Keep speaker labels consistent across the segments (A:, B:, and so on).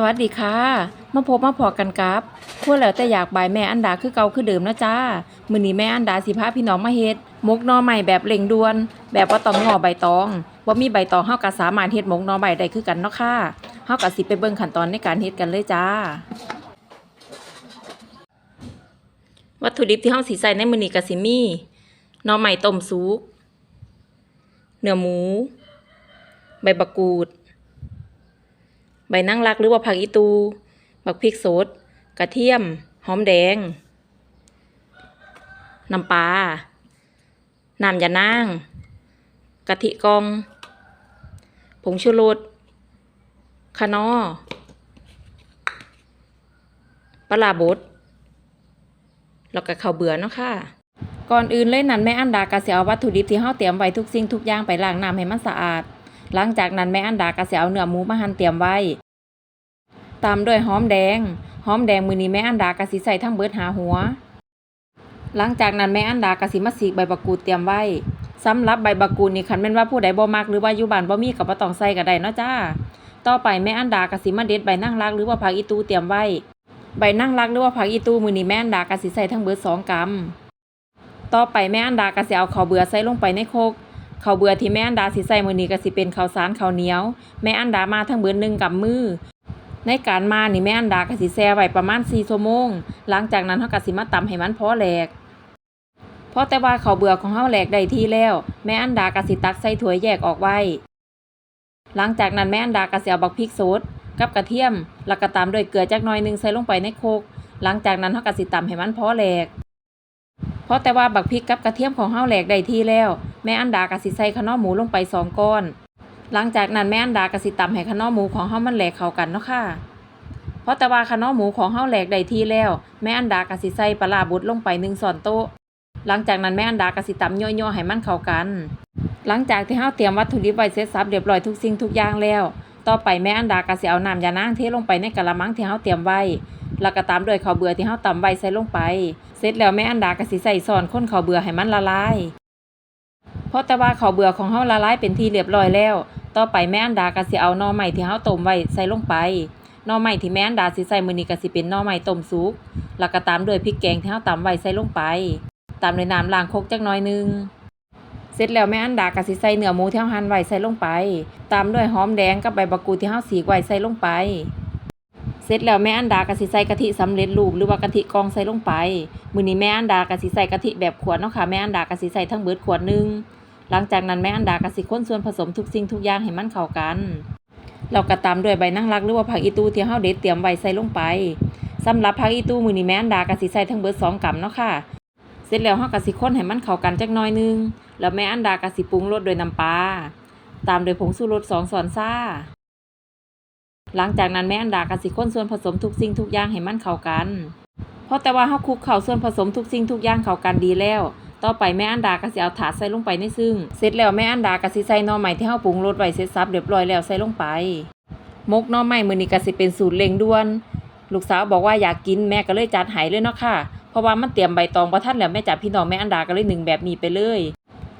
A: สวัสดีค่ะ มาพบมาพอกันกับพวกแล้วแต่อยากบายแม่อันดาคือเก่าคือเดิมนะจ้า มื้อนี้แม่อันดาสิพาพี่น้องมาเฮ็ดหมกหน่อใหม่แบบเร่งด่วน แบบว่าต้องงอใบตองว่ามีใบตองเฮาก็สามารถเฮ็ดหมกหน่อใบได้คือกันเนาะค่ะเฮาก็สิไปเบิ่งขั้นตอนในการเฮ็ดกันเลยจ้า วัตถุดิบที่เฮาสิใส่ในมื้อนี้ก็สิมีหน่อใหม่ต้มสุก เนื้อหมู ใบบักกูด ใบนั่งรักหรือว่าผักอีตู บักพริกสด กระเทียม หอมแดง น้ำปลา น้ำยานาง กะทิกอง ผงชูรสคานอปลาบดแล้วก็ข้าวเบื่อเนาะค่ะ ก่อนอื่นเลยนั้นแม่อันดาก็สิเอาวัตถุดิบที่เฮาเตรียมไว้ทุกสิ่งทุกอย่างไปล้างน้ำให้มันสะอาด หลังจากนั้นแม่อันดาก็สิเอาเนื้อหมูมาหั่นเตรียมไว้ตามด้วยหอมแดง หอมแดงมือนี้แม่อันดากะสิใส่ทั้งเบิดหาหัว หลังจากนั้นแม่อันดากะสิมาสีกใบบักกูดเตรียมไว้สำหรับใบบักกูดนี่คันแม่นว่าผู้ใดบ่มักหรือว่าอยู่บ้านบ่มีก็บ่ต้องใส่ก็ได้เนาะจ้า ต่อไปแม่อันดากะสิมาเด็ดใบนั่งรักหรือว่าผักอีตูเตรียมไว้ ใบนั่งรักหรือว่าผักอีตูมือนี้แม่อันดากะสิใส่ทั้งเบิดสองกำต่อไปแม่อันดากะสิเอาข้าวเบื่อใส่ลงไปในโคก ข้าวเบื่อที่แม่อันดาสิใส่มื้อนี้ก็สิเป็นข้าวสารข้าวเหนียว แม่อันดามาทั้งเบิดหนึ่งกำมือ ในการมานี่แม่อันดาก็สิแช่ไว้ประมาณ4ชั่วโมง หลังจากนั้นเฮาก็สิมาตำให้มันพอแหลกเพราะแต่ว่าข้าวเบื่อของเฮาแหลกได้ที่แล้ว แม่อันดาก็สิตักใส่ถ้วยแยกออกไว้ หลังจากนั้นแม่อันดาก็สิเอาบักพริกสดกับกระเทียม แล้วก็ตามด้วยเกลือจักหน่อยหนึงใส่ลงไปในโคก หลังจากนั้นเฮาก็สิตำให้มันพอแหลกเพราะแต่ว่าบักพริกกับกระเทียมของเฮาแหลกได้ที่แล้ว แม่อันดาก็สิใส่ขนอหมูลงไปสองก้อน หลังจากนั้นแม่อันดาก็สิตำให้ขนอหมูของเฮามันแหลกเข้ากันเนาะค่ะเพราะแต่ว่าขนอหมูของเฮาแหลกได้ที่แล้ว แม่อันดาก็สิใส่ปลาบดลงไป1ช้อนโต๊ะหลังจากนั้นแม่อันดาก็สิตำย่อๆให้มันเข้ากัน หลังจากที่เฮาเตรียมวัตถุดิบไว้เสร็จสับเรียบร้อยทุกสิ่งทุกอย่างแล้ว ต่อไปแม่อันดาก็สิเอาน้ำยานางเทลงไปในกะละมังที่เฮาเตรียมไว้แล้วก็ตามด้วยข้าวเบื่อที่เฮาตำไว้ใส่ลงไป เสร็จแล้วแม่อันดาก็สิใส่ซอนข้นข้าวเบื่อให้มันละลาย เพราะแต่ว่าข้าวเบื่อของเฮาละลายเป็นที่เรียบร้อยแล้ว ต่อไปแม่อันดาก็สิเอาหน่อไม้ที่เฮาต้มไว้ใส่ลงไปหน่อไม้ที่แม่อันดาสิใส่มื้อนี้ก็สิเป็นหน่อไม้ต้มสุก แล้วก็ตามด้วยพริกแกงที่เฮาตำไว้ใส่ลงไป ตามด้วยน้ำล้างคกจักน่อยนึงเสร็จแล้วแม่อันดาก็สิใส่เนื้อหมูที่เฮาหั่นไว้ใส่ลงไป ตามด้วยหอมแดงกับใบบักกูที่เฮาสีกไว้ใส่ลงไปเสร็จแล้วแม่อันดาก็สิใส่กะทิสำเร็จรูปหรือว่ากะทิกองใส่ลงไป มื้อนี้แม่อันดาก็สิใส่กะทิแบบขวดเนาะค่ะแม่อันดาก็สิใส่ทั้งเบิดขวดนึง หลังจากนั้นแม่อันดาก็สิคนส่วนผสมทุกสิ่งทุกอย่างให้มันเข้ากันเราก็ตามด้วยใบนั่งรักหรือว่าผักอีตูที่เฮาเด็ดเตรียมไว้ใส่ลงไปสำหรับผักอีตูมื้อนี้แม่อันดาก็สิใส่ทั้งเบิดสองกำเนาะค่ะ เสร็จแล้วเฮาก็สิคนให้มันเข้ากันจักหน่อยนึง แล้วแม่อันดาก็สิปรุงรสด้วยน้ำปลาตามด้วยผงชูรส2ช้อนซ่า หลังจากนั้นแม่อันดาก็สิคนส่วนผสมทุกสิ่งทุกอย่างให้มันเข้ากัน เพราะแต่ว่าเฮาคลุกเข้าส่วนผสมทุกสิ่งทุกอย่างเข้ากันดีแล้ว ต่อไปแม่อันดาก็สิเอาถาดใส่ลงไปในซึ่ง เสร็จแล้วแม่อันดาก็สิใส่หน่อไม้ที่เฮาปรุงรสไว้เสร็จสับเรียบร้อยแล้วใส่ลงไปมกหน่อไม้มื้อนี้ก็สิเป็นสูตรเร่งด่วน ลูกสาวบอกว่าอยากกินแม่ก็เลยจัดให้เลยเนาะค่ะ เพราะว่ามันเตรียมใบตองบ่ทันแล้วแม่จับพี่น้องแม่อันดาก็เลยหนึ่งแบบนี้ไปเลย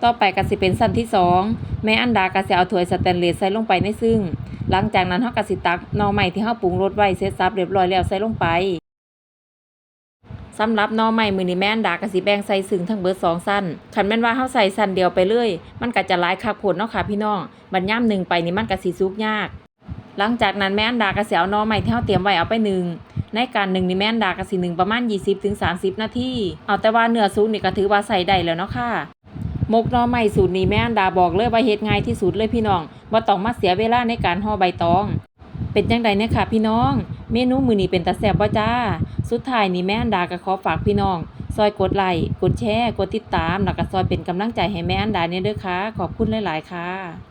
A: ต่อไปก็สิเป็นสั้นที่สองแม่อันดาก็สิเอาถ้วยสแตนเลสใส่ลงไปในซึ่ง หลังจากนั้นเฮาก็สิตักหน่อไม้ที่เฮาปรุงรสไว้เสร็จสับเรียบร้อยแล้วใส่ลงไป สำหรับน่อไม้มื้อนีแม่นดาก็สิแบงใส่ซึ่งทั้งเบิดสองสั้นคันแม่นว่าเฮาใส่สั้นเดียวไปเลยมันก็จะหลายคักโพดเนาะค่ะพี่น้องบัดย่ามหนึ่งไปนี่มันก็สิสุกยาก หลังจากนั้นแม่นดาก็สิเอาน่อไม้ที่เฮาเตรียมไว้เอาไปหนึ่งในการหนึ่งนี่แม่นดาก็สิหนึ่งประมาณ 20-30 นาทีเอาแต่ว่าเนื้อสุกนี่ก็ถือว่าใส่ได้แล้วเนาะค่ะมกน่อไม้สูตรนี้แม่อันดาบอกเลยว่าเฮ็ดง่ายที่สุดเลยพี่น้องบ่ต้องมาเสียเวลาในการห่อใบตอง เป็นจังใดเนี่ยค่ะพี่น้อง เมนูมื้อนี้เป็นตาแซ่บบ่จ้า สุดท้ายนี้แม่อันดาก็ขอฝากพี่น้อง ซอยกดไลค์ กดแชร์ กดติดตาม แล้วก็ซอยเป็นกำลังใจให้แม่อันดาเนี่ยเด้อค่ะ ขอบคุณหลาย ๆ ค่ะ